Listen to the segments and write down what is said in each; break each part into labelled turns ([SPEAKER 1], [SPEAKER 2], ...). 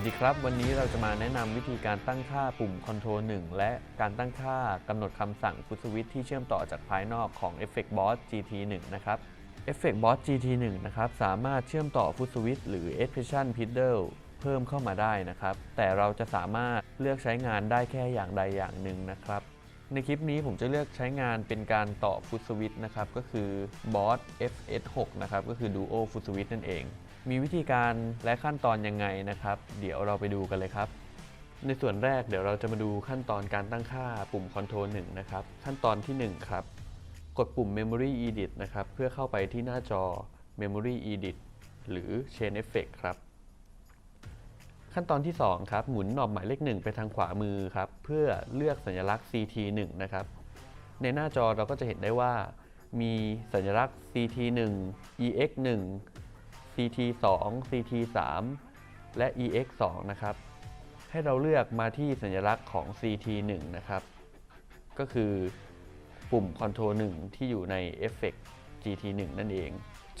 [SPEAKER 1] วัสดีครับ วันนี้เราจะมาแนะนำวิธีการตั้งค่าปุ่ม Control 1 และการตั้งค่ากำหนดคำสั่งฟุตสวิตที่เชื่อมต่อจากภายนอกของ Effect Boss GT 1นะครับ Effect Boss GT 1นะครับสามารถเชื่อมต่อฟุตสวิตหรือ Expression Pedal เพิ่มเข้ามาได้นะครับ แต่เราจะสามารถเลือกใช้งานได้แค่อย่างใดอย่างหนึ่งนะครับ ในคลิปนี้ผมจะเลือกใช้งานเป็นการต่อฟุตสวิตนะครับ ก็คือ Boss FS6 นะครับ ก็คือ Duo ฟุตสวิตนั่นเอง มีวิธีการและขั้นตอนยังไงนะครับ เดี๋ยวเราไปดูกันเลยครับ ในส่วนแรกเดี๋ยวเราจะมาดูขั้นตอนการตั้งค่าปุ่ม Control 1 นะครับ ขั้นตอนที่ 1 ครับ กดปุ่ม Memory Edit นะครับ เพื่อเข้าไปที่หน้าจอ Memory Edit หรือ Chain Effect ครับ ขั้นตอนที่ 2 ครับ หมุนหนอบหมายเลข 1 ไปทางขวามือครับ เพื่อเลือกสัญลักษณ์ CT1 นะครับ ในหน้าจอเราก็จะเห็นได้ว่า มีสัญลักษณ์ CT1 EX1 CT2 CT3 และ EX2 นะครับ ให้เราเลือกมาที่สัญลักษณ์ของ CT1 นะครับ ก็คือปุ่ม Control 1 ที่อยู่ใน Effect GT1 นั่นเอง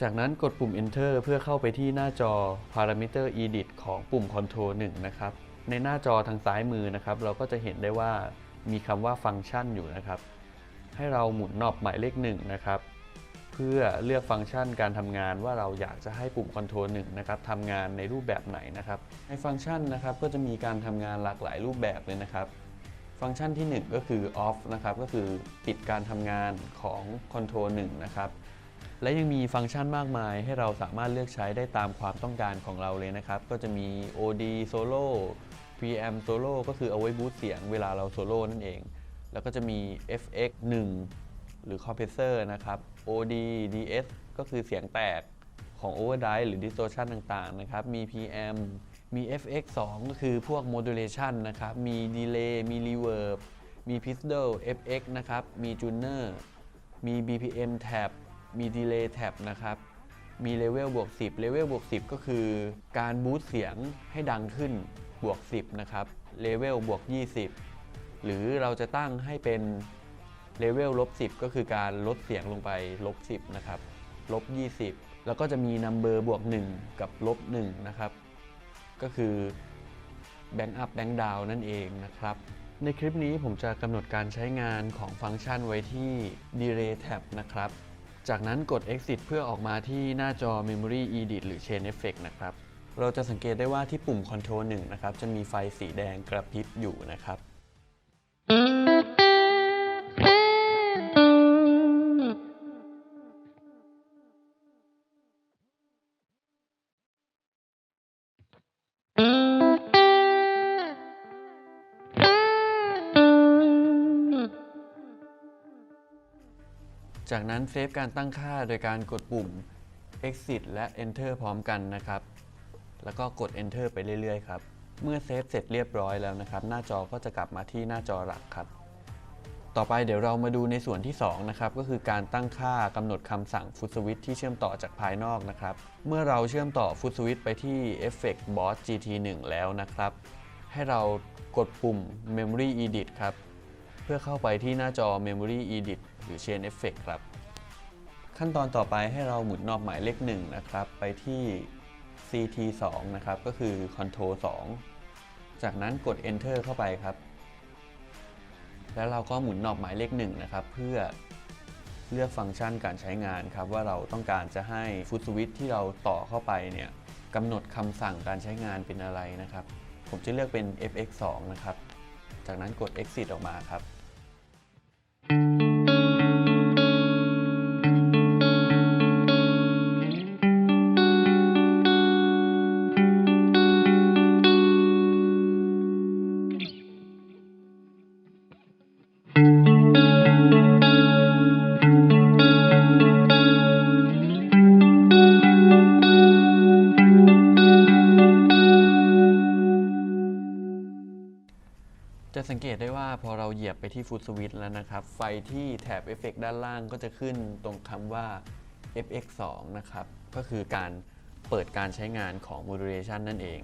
[SPEAKER 1] จากนั้นกดปุ่ม Enter เพื่อเข้าไปที่หน้าจอ Parameter Edit ของปุ่ม Control 1 นะครับ ในหน้าจอทางซ้ายมือนะครับ เราก็จะเห็นได้ว่ามีคำว่าฟังก์ชันอยู่นะครับ ให้เราหมุนหนอบหมายเลข1นะครับ พื่อเลือกฟังก์ชันการทำงานว่าเราอยากจะให้ปุ่ม Control 1นะครับทำงานในรูปแบบไหนนะครับในฟังก์ชันนะครับก็จะมีการทำงานหลากหลายรูปแบบเลยนะครับ ฟังก์ชันที่ 1 ก็คือ off นะครับก็คือปิดการทำงานของ Control 1นะครับและยังมีฟังก์ชันมากมายให้เราสามารถเลือกใช้ได้ตามความต้องการของเราเลยนะครับ ก็จะมี OD Solo Preamp Solo ก็คือเอาไว้บูสต์เสียงเวลาเราโซโล่นั่นเอง แล้วก็จะมี FX 1 หรือ Compressor นะครับ OD DS ก็คือเสียงแตกของ Overdrive หรือ Distortion ต่างๆนะครับ มี PM มี FX 2 ก็คือพวก Modulation นะครับ มี Delay มี Reverb มี Pistol FX นะครับ มี Tuner มี BPM Tab มี Delay Tab นะครับ มี Level บวก10 Level บวก10 ก็คือการบูตเสียงให้ดังขึ้นบวก 10 นะครับ Level บวก 20 หรือเราจะตั้งให้เป็น เลเวลลบ10 ก็คือการลดเสียงลงไปลบ10นะครับลบ20 แล้วก็จะมีนัมเบอร์บวก 1 กับลบ1นะครับ ก็คือแบงค์อัพแบงค์ดาวนั่นเองนะครับ ในคลิปนี้ผมจะกำหนดการใช้งานของฟังก์ชันไว้ที่ Delay Tab นะครับ จากนั้นกด Exit เพื่อออกมาที่หน้าจอ Memory Edit หรือ Chain Effect นะครับ เราจะสังเกตได้ว่าที่ปุ่ม Control 1 นะครับ จะมีไฟสีแดงกระพริบอยู่นะครับ จากนั้นเซฟการตั้งค่าโดยการกดปุ่ม exit และ enter พร้อมกันนะครับ แล้วก็กด enter ไปเรื่อยๆครับ เมื่อเซฟเสร็จเรียบร้อยแล้วนะครับ หน้าจอก็จะกลับมาที่หน้าจอหลักครับ ต่อไปเดี๋ยวเรามาดูในส่วนที่ 2 นะครับ ก็คือการตั้งค่ากำหนดคำสั่งฟุตสวิตที่เชื่อมต่อจากภายนอกนะครับ เมื่อเราเชื่อมต่อฟุตสวิตไปที่ Effect Boss GT1 แล้วนะครับ ให้เรากดปุ่ม Memory Edit ครับ เพื่อเข้าไปที่หน้าจอ Memory Edit หรือ Chain Effect ครับ ขั้นตอนต่อไปให้เราหมุนนอบหมายเลข1นะครับ ไปที่ CT2 นะครับ ก็คือ Control 2 จากนั้นกด Enter เข้าไปครับ แล้วเราก็หมุนนอบหมายเลข1นะครับ เพื่อเลือกฟังก์ชันการใช้งานครับ ว่าเราต้องการจะให้ฟุตสวิตที่เราต่อเข้าไปเนี่ยกำหนดคำสั่งการใช้งานเป็นอะไรนะครับ ผมจะเลือกเป็น FX2 นะครับ จากนั้นกด Exit ออกมาครับ จะสังเกตได้ว่าพอเราเหยียบไปที่ฟุตสวิตแล้วนะครับ ไฟที่แถบเอฟเฟกด้านล่างก็จะขึ้นตรงคำว่า FX2 นะครับ ก็คือการเปิดการใช้งานของ modulation นั่นเอง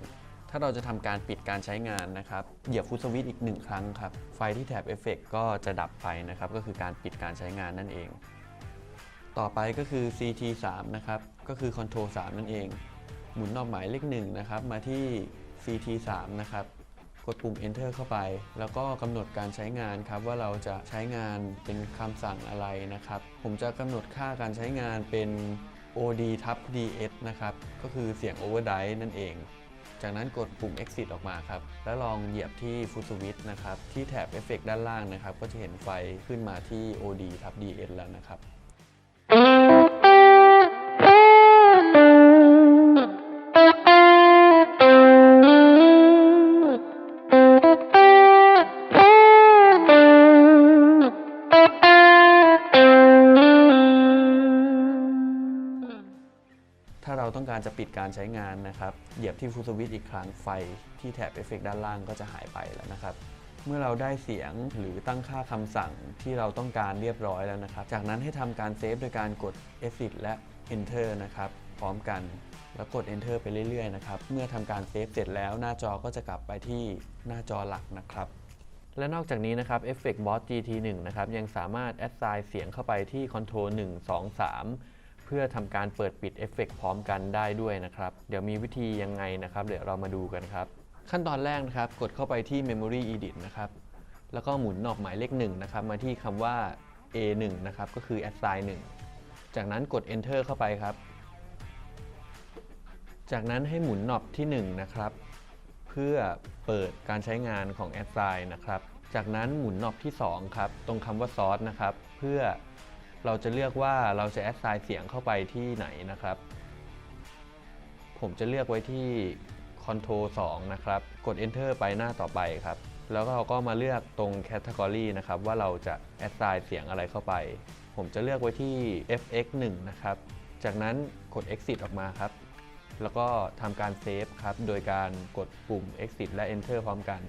[SPEAKER 1] ถ้าเราจะทำการปิดการใช้งานนะครับ เหยียบฟุตสวิตอีกหนึ่งครั้งครับ ไฟที่แถบเอฟเฟกก็จะดับไปนะครับ ก็คือการปิดการใช้งานนั่นเอง ต่อไปก็คือ CT3 นะครับ ก็คือ Control 3 นั่นเอง หมุนนอบหมายเลข1นะครับ มาที่ CT3 นะครับ กดปุ่ม enter เข้าไป แล้วก็กำหนดการใช้งานครับว่าเราจะใช้งานเป็นคำสั่งอะไรนะครับ ผมจะกำหนดค่าการใช้งานเป็น OD ทับ DS นะครับ ก็คือเสียง overdrive นั่นเอง จากนั้นกดปุ่ม exit ออกมาครับ แล้วลองเหยียบที่ full switch นะครับ ที่แถบเอฟเฟกด้านล่างนะครับ ก็จะเห็นไฟขึ้นมาที่ OD ทับ DS แล้วนะครับ ถ้าเราต้องการจะปิดการใช้งานนะครับ เหยียบที่ฟูสวิตอีกครั้งไฟที่แถบเอฟเฟกด้านล่างก็จะหายไปแล้วนะครับเมื่อเราได้เสียงหรือตั้งค่าคำสั่งที่เราต้องการเรียบร้อยแล้วนะครับ จากนั้นให้ทำการเซฟโดยการกด Exit และ Enter นะครับ พร้อมกัน แล้วกด Enter ไปเรื่อยๆนะครับ เมื่อทำการเซฟเสร็จแล้วหน้าจอก็จะกลับไปที่หน้าจอหลักนะครับ และนอกจากนี้นะครับ Effect Boss GT1 นะครับ ยังสามารถ assign เสียงเข้าไปที่ Control 1 2 3 เพื่อทำการเปิดปิดเอฟเฟกพร้อมกันได้ด้วยนะครับ เดี๋ยวมีวิธียังไงนะครับ เดี๋ยวเรามาดูกันครับ ขั้นตอนแรกนะครับ กดเข้าไปที่ Memory Edit นะครับ แล้วก็หมุนหนอบหมายเลข1นะครับ มาที่คำว่า A1 นะครับ ก็คือ assign 1 จากนั้นกด Enter เข้าไปครับ จากนั้นให้หมุนหนอบที่ 1 นะครับ เพื่อเปิดการใช้งานของ assign นะครับ จากนั้นหมุนหนอบที่ 2 ครับ ตรงคำว่า source นะครับ เพื่อ เราจะเลือกว่าเราจะ assign เสียงเข้าไปที่ไหนนะครับ ผมจะเลือกไว้ที่ Control 2 นะครับ กด Enter ไปหน้าต่อไปครับ แล้วเราก็มาเลือกตรง Category นะครับ ว่าเราจะ assign เสียงอะไรเข้าไป ผมจะเลือกไว้ที่ FX 1นะครับ จากนั้นกด Exit ออกมาครับ แล้วก็ทำการเซฟครับ โดยการกดปุ่ม Exit และ Enter พร้อมกัน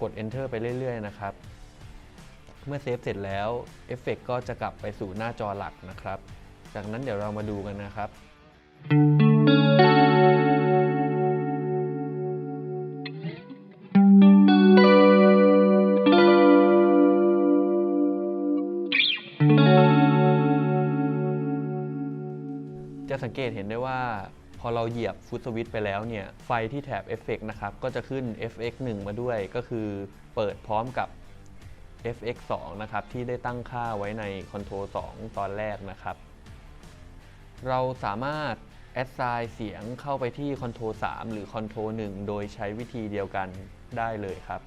[SPEAKER 1] กด Enter ไปเรื่อย ๆ นะครับ เมื่อเซฟเสร็จแล้วเอฟเฟกก็จะกลับไปสู่หน้าจอหลักนะครับ จากนั้นเดี๋ยวเรามาดูกันนะครับ จะสังเกตเห็นได้ว่าพอเราเหยียบฟุตสวิตไปแล้วเนี่ย ไฟที่แถบเอฟเฟกนะครับ ก็จะขึ้น FX 1 มาด้วย ก็คือเปิดพร้อมกับ FX 2นะครับที่ได้ตั้งค่าไว้ใน Control 2 ตอนแรกนะครับ เราสามารถ assign เสียงเข้าไปที่ Control 3 หรือ Control 1 โดยใช้วิธีเดียวกันได้เลยครับ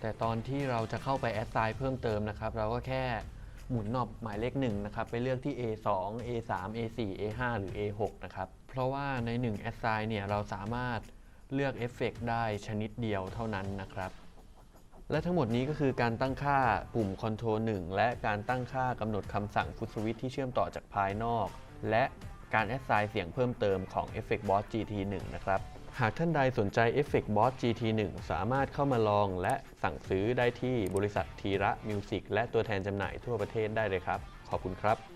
[SPEAKER 1] แต่ตอนที่เราจะเข้าไป assign เพิ่มเติมนะครับ เราก็แค่หมุนหนอบหมายเลข1นะครับไปเลือกที่ A2 A3 A4 A5 หรือ A6 นะครับ เพราะว่าใน 1 assign เนี่ยเราสามารถเลือกเอฟเฟกได้ชนิดเดียวเท่านั้นนะครับ และทั้งหมดนี้ก็คือการตั้งค่าปุ่ม Control 1 และการตั้งค่ากำหนดคำสั่งฟุตสวิตที่เชื่อมต่อจากภายนอก และการ assign เสียงเพิ่มเติมของ Effect Boss GT1 นะครับ หากท่านใดสนใจ Effect Boss GT1 สามารถเข้ามาลองและสั่งซื้อได้ที่บริษัททีระมิวสิกและตัวแทนจำหน่ายทั่วประเทศได้เลยครับ ขอบคุณครับ